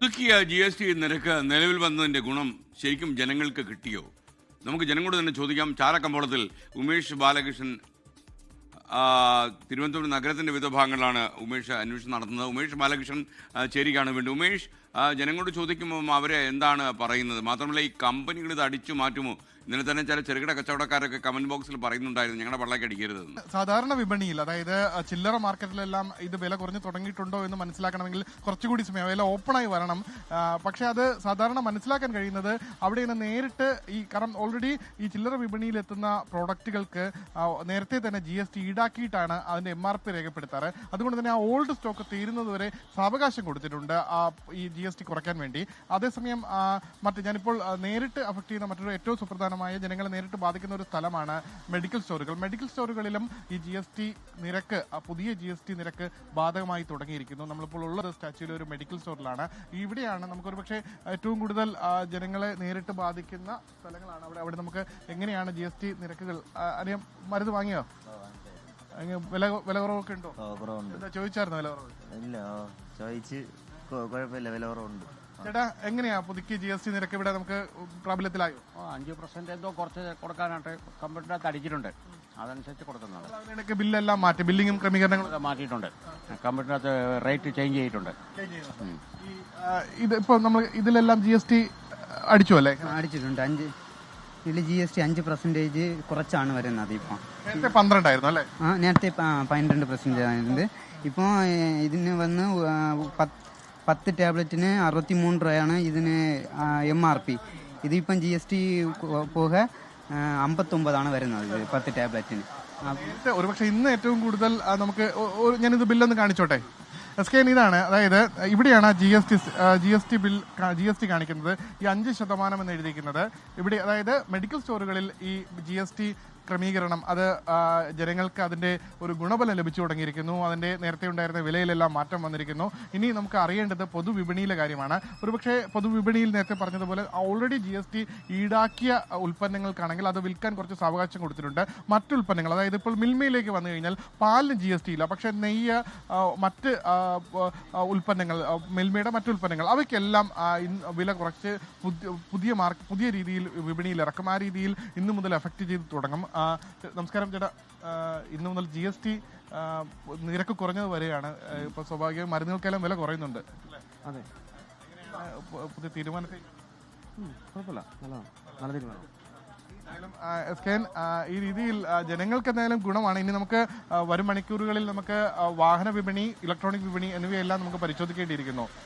പുതുക്കിയ G S T നിരക്ക് നിലവിൽ വന്നതിന്റെ ഗുണം ശരിക്കും ജനങ്ങൾക്ക് കിട്ടിയോ? നമുക്ക് ജനങ്ങളോട് തന്നെ ചോദിക്കാം. ചാരക്കമ്പോളത്തിൽ ഉമേഷ് ബാലകൃഷ്ണൻ തിരുവനന്തപുരം നഗരത്തിന്റെ വിവിധ ഭാഗങ്ങളിലാണ് ഉമേഷ് അന്വേഷണം നടത്തുന്നത്. ഉമേഷ് ബാലകൃഷ്ണൻ ചേരിക്കാണ് വേണ്ടി. ഉമേഷ് ജനങ്ങളോട് ചോദിക്കുമ്പോൾ അവരെ എന്താണ് പറയുന്നത്? മാത്രമല്ല ഈ കമ്പനികൾ ഇത് അടിച്ചു മാറ്റുമോ? ഇന്നലെ തന്നെ ചില ചെറുകിട കച്ചവടക്കാരൊക്കെ കമന്റ് ബോക്സിൽ പറയുന്നുണ്ടായിരുന്നു ഞങ്ങളുടെ പള്ളക്ക് അടിക്കരുതെന്ന്. സാധാരണ വിപണിയിൽ അതായത് ചില്ലറ മാർക്കറ്റിലെല്ലാം ഇത് വില കുറഞ്ഞു തുടങ്ങിയിട്ടുണ്ടോ എന്ന് മനസ്സിലാക്കണമെങ്കിൽ കുറച്ചുകൂടി സമയം വില ഓപ്പണായി വരണം. പക്ഷേ അത് സാധാരണ മനസ്സിലാക്കാൻ കഴിയുന്നത് അവിടെ നിന്ന് നേരിട്ട് ഈ കാരണം ഓൾറെഡി ഈ ചില്ലറ വിപണിയിൽ എത്തുന്ന പ്രോഡക്റ്റുകൾക്ക് നേരത്തെ തന്നെ ജി എസ് ടി ഈടാക്കിയിട്ടാണ് അതിന്റെ എം ആർ പി രേഖപ്പെടുത്താറ്. അതുകൊണ്ട് തന്നെ ആ ഓൾഡ് സ്റ്റോക്ക് തീരുന്നതുവരെ സാവകാശം കൊടുത്തിട്ടുണ്ട്. ആ, ഈ ജി എസ് ടി കുറയ്ക്കാൻ വേണ്ടി. അതേസമയം മറ്റ് ഞാനിപ്പോൾ നേരിട്ട് അഫക്ട് ചെയ്യുന്ന മറ്റൊരു ഏറ്റവും സുപ്രധാനമായ ജനങ്ങളെ നേരിട്ട് ബാധിക്കുന്ന ഒരു സ്ഥലമാണ് മെഡിക്കൽ സ്റ്റോറുകൾ മെഡിക്കൽ സ്റ്റോറുകളിലും ഈ ജി എസ് ടി നിരക്ക് പുതിയ ജി എസ് ടി നിരക്ക് ബാധകമായി തുടങ്ങിയിരിക്കുന്നു. നമ്മളിപ്പോൾ ഉള്ളത് സ്റ്റാച്യൂവിലെ ഒരു മെഡിക്കൽ സ്റ്റോറിലാണ് ഇവിടെയാണ് നമുക്കൊരു പക്ഷേ ഏറ്റവും കൂടുതൽ ജനങ്ങളെ നേരിട്ട് ബാധിക്കുന്ന സ്ഥലങ്ങളാണ് അവിടെ. അവിടെ നമുക്ക് എങ്ങനെയാണ് ജി എസ് ടി നിരക്കുകൾ അറിയാം മരുന്ന് വാങ്ങിയോ? വില വില കുറവൊക്കെ ഉണ്ടോ? ചോദിച്ചായിരുന്നു വില കുറവ്? ഇല്ല ചോദിച്ച് കുഴപ്പമില്ല വില കുറവുണ്ട്. ചേട്ടാ എങ്ങനെയാ പുതുക്കിയ ജി എസ് ടി നിരക്ക് ഇവിടെ നമുക്ക് പ്രാബല്യത്തിലായോ? അഞ്ചു പെർസെന്റ് എന്തോ കുറച്ച് കൊടുക്കാനായിട്ട് കമ്പ്യൂട്ടറിനകത്ത് അടിച്ചിട്ടുണ്ട്. അതനുസരിച്ച് കൊടുക്കുന്നതാണ് അതിനിടയ്ക്ക് ബില്ലെല്ലാം മാറ്റി ബില്ലിങ്ങും ക്രമീകരണങ്ങളും മാറ്റിയിട്ടുണ്ട്. കമ്പ്യൂട്ടറിനകത്ത് റേറ്റ് ചേഞ്ച് ചെയ്തിട്ടുണ്ട്. ഈ, ഇത് ഇപ്പൊ നമ്മൾ ഇതിലെല്ലാം ജി എസ് ടി അടിച്ചു അല്ലേ? അടിച്ചിട്ടുണ്ട്. അഞ്ച് ഇതിൽ ജി എസ് ടി അഞ്ച് പെർസെന്റേജ് കുറച്ചാണ് വരുന്നത് ഇപ്പോൾ നേരത്തെ പന്ത്രണ്ടായിരുന്നു അല്ലേ? ആ നേരത്തെ പന്ത്രണ്ട് പെർസെന്റേജ് ആയിരുന്നു ഇപ്പോൾ ഇതിന് വന്ന് പത്ത് പത്ത് ടാബ്ലറ്റിന് അറുപത്തി മൂന്ന് രൂപയാണ് ഇതിന് എം ആർ പി ഇതിപ്പം ജി എസ് ടി പോക അമ്പത്തൊമ്പതാണ് വരുന്നത് പത്ത് ടാബ്ലറ്റിന്. ഒരുപക്ഷെ ഇന്ന് ഏറ്റവും കൂടുതൽ നമുക്ക് ഞാനിത് ബില്ലൊന്ന് കാണിച്ചോട്ടെ? എസ് കെ ഇതാണ്. അതായത് ഇവിടെയാണ് G S T G S T bill G S T കാണിക്കുന്നത്. ഈ അഞ്ച് ശതമാനം എന്ന് എഴുതിയിരിക്കുന്നത്. ഇവിടെ അതായത് മെഡിക്കൽ സ്റ്റോറുകളിൽ ഈ ജി എസ് ടി ക്രമീകരണം അത് ജനങ്ങൾക്ക് അതിന്റെ ഒരു ഗുണബലം ലഭിച്ചു തുടങ്ങിയിരിക്കുന്നു. അതിന്റെ നേരത്തെ ഉണ്ടായിരുന്ന വിലയിലെല്ലാം മാറ്റം വന്നിരിക്കുന്നു. ഇനി നമുക്ക് അറിയേണ്ടത് പൊതുവിപണിയിലെ കാര്യമാണ്. ഒരുപക്ഷെ പൊതുവിപണിയിൽ നേരത്തെ പറഞ്ഞതുപോലെ ഓൾറെഡി ജി എസ് ടി ഈടാക്കിയ ഉൽപ്പന്നങ്ങൾക്കാണെങ്കിൽ അത് വിൽക്കാൻ കുറച്ച് സാവകാശം കൊടുത്തിട്ടുണ്ട്. മറ്റു ഉൽപ്പന്നങ്ങൾ അതായത് ഇപ്പോൾ മിൽമയിലേക്ക് വന്നു കഴിഞ്ഞാൽ പാലിന് ജി എസ് ടി ഇല്ല. പക്ഷേ നെയ്യ് മറ്റ് ഉൽപ്പന്നങ്ങൾ മിൽമയുടെ മറ്റു ഉൽപ്പന്നങ്ങൾ അവയ്ക്കെല്ലാം വില കുറച്ച് പുതിയ മാർക്ക് പുതിയ രീതിയിൽ വിപണിയിൽ ഇറക്കും ആ രീതിയിൽ ഇന്നു മുതൽ എഫക്റ്റ് ചെയ്ത് തുടങ്ങും. നമസ്കാരം ചേട്ടാ. ഇന്നു മുതൽ ജി എസ് ടി നിരക്ക് കുറഞ്ഞത് വരെയാണ്. ഇപ്പോൾ സ്വാഭാവികം മരുന്നുകൾക്കെല്ലാം വില കുറയുന്നുണ്ട്. അതെ. പുതിയ തീരുമാനത്തിൽ കുഴപ്പമില്ല. നല്ലതാണ്. നല്ല തീരുമാനം എന്തായാലും, ആ, എസ് കെ എൻ, ആ, ഈ രീതിയിൽ ജനങ്ങൾക്ക് എന്തായാലും ഗുണമാണ്. ഇനി നമുക്ക് വരും മണിക്കൂറുകളിൽ നമുക്ക് വാഹന വിപണി ഇലക്ട്രോണിക് വിപണി എന്നിവയെല്ലാം നമുക്ക് പരിശോധിക്കേണ്ടിയിരിക്കുന്നു.